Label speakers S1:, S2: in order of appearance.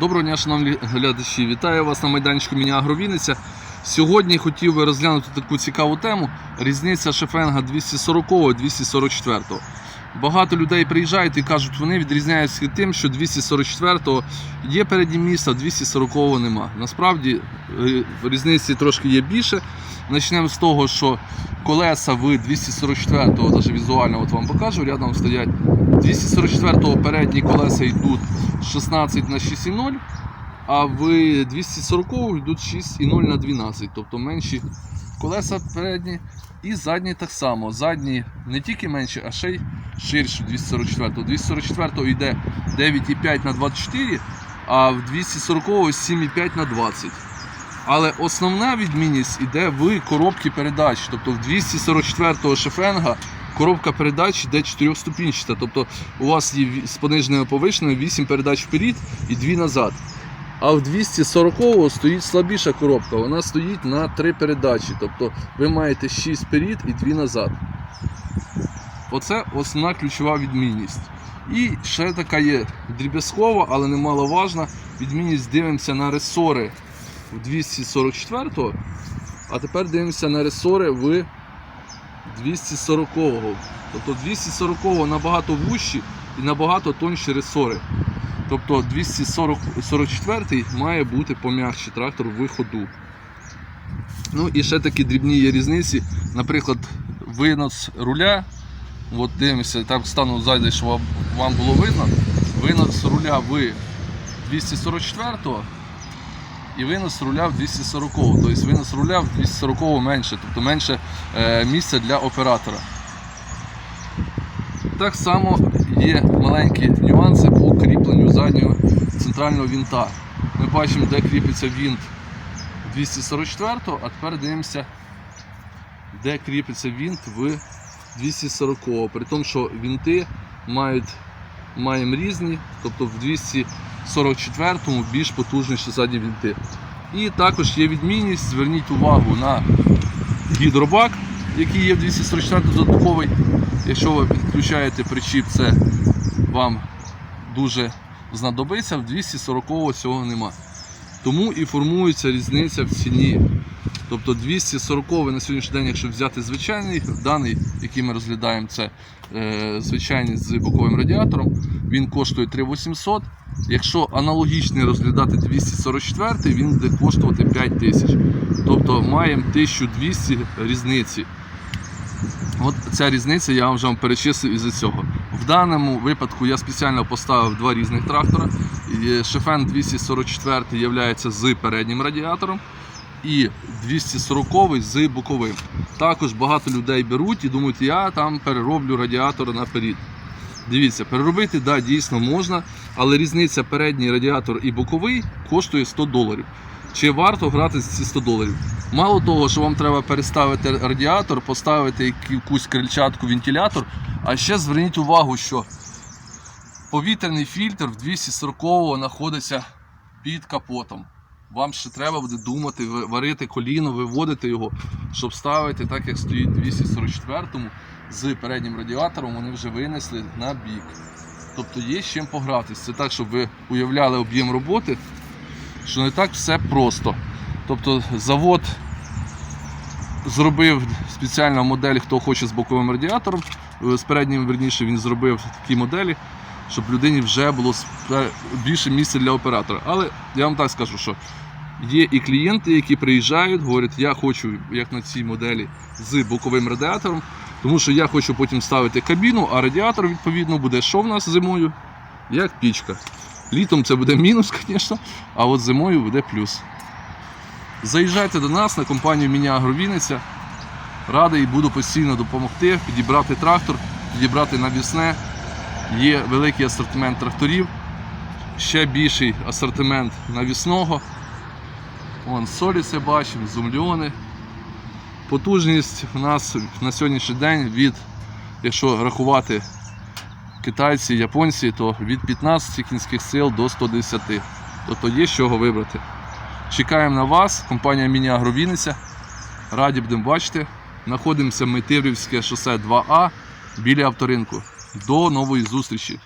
S1: Доброго дня, шановні глядачі. Вітаю вас на майданчику Міні Агровіниця. Сьогодні хотів би розглянути таку цікаву тему: різниця шефенга 240 244. Багато людей приїжджають і кажуть, вони відрізняються тим, що 244-го є переднє місце, а 240 нема. Насправді е, різниці трошки є більше. Почнемо з того, що колеса в 244-го, навіть візуально от вам покажу, рядом стоять 244-го передні колеса йдуть 16 на 6,0, а в 240-го йдуть 6,0 на 12, тобто менші колеса передні. І задні так само. Задні не тільки менші, а ще й ширші 244-го. 244-го йде 9,5 на 24, а в 240-го 7,5 на 20. Але основна відмінність йде в коробці передач. Тобто в 244-го шефенга коробка передач йде 4-ступінчата. Тобто у вас є з пониженою повишеною 8 передач вперед і 2 назад. А в 240-го стоїть слабіша коробка, вона стоїть на 3 передачі. Тобто ви маєте 6 вперед і 2 назад. Оце основна ключова відмінність. І ще така є дріб'язкова, але немаловажна. Відмінність дивимося на ресори в 244-го, а тепер дивимося на ресори в 240-го. Тобто 240-го набагато вущі і набагато тонші ресори. Тобто 244 має бути пом'якший трактор в ходу. Ну і ще такі дрібні є різниці. Наприклад, винос руля. От дивимося, так стану ззаді, щоб вам- було видно. Винос руля в 244-го і винос руля в 240. Тобто винос руля в 240 го менше, тобто менше е, місця для оператора. Так само є маленькі нюанси по кріпленню заднього центрального вінта. Ми бачимо, де кріпиться вінт 244, го а тепер дивимося, де кріпиться вінт в 240. При тому, що вінти мають, маємо різні, тобто в 244-му більш потужніші задні вінти. І також є відмінність, зверніть увагу на гідробак, який є в 244 додатковий. Якщо ви підключаєте причіп, це вам дуже знадобиться, в 240 го цього нема. Тому і формується різниця в ціні. Тобто 240 на сьогоднішній день, якщо взяти звичайний, даний, який ми розглядаємо, це е, звичайний з боковим радіатором, він коштує 3800. Якщо аналогічний розглядати 244, він буде коштувати 5000. Тобто маємо 1200 різниці. От ця різниця я вже вам перечислив із цього. В даному випадку я спеціально поставив два різних трактора. Шефен 244 є з переднім радіатором і 240 з боковим. Також багато людей беруть і думають, я там перероблю радіатор наперед. Дивіться, переробити да, дійсно можна, але різниця передній радіатор і боковий коштує 100 доларів. Чи варто грати за ці 100 доларів? Мало того, що вам треба переставити радіатор, поставити якусь крильчатку, вентилятор, а ще зверніть увагу, що повітряний фільтр в 240-го знаходиться під капотом. Вам ще треба буде думати, варити коліно, виводити його, щоб ставити так, як стоїть в 244 з переднім радіатором, вони вже винесли на бік. Тобто є з чим погратися. Це так, щоб ви уявляли об'єм роботи, що не так все просто. Тобто завод зробив спеціальну модель, хто хоче з боковим радіатором. Е, З переднім верніше він зробив такі моделі, щоб людині вже було більше місця для оператора. Але я вам так скажу, що є і клієнти, які приїжджають, говорять, я хочу, як на цій моделі, з боковим радіатором, тому що я хочу потім ставити кабіну, а радіатор, відповідно, буде що в нас зимою? Як пічка. Літом це буде мінус, звісно, а от зимою буде плюс. Заїжджайте до нас на компанію Міні Вінниця. Радий буду постійно допомогти, підібрати трактор, підібрати навісне. Є великий асортимент тракторів, ще більший асортимент навісного. Вон соліси бачимо, зумльони. Потужність у нас на сьогоднішній день від, якщо рахувати китайці, японці, то від 15 кінських сил до 110. Тобто є з чого вибрати. Чекаємо на вас, компанія Міні Вінниця. Раді будемо бачити. Знаходимося ми Тиврівське шосе 2А біля авторинку. До нової зустрічі!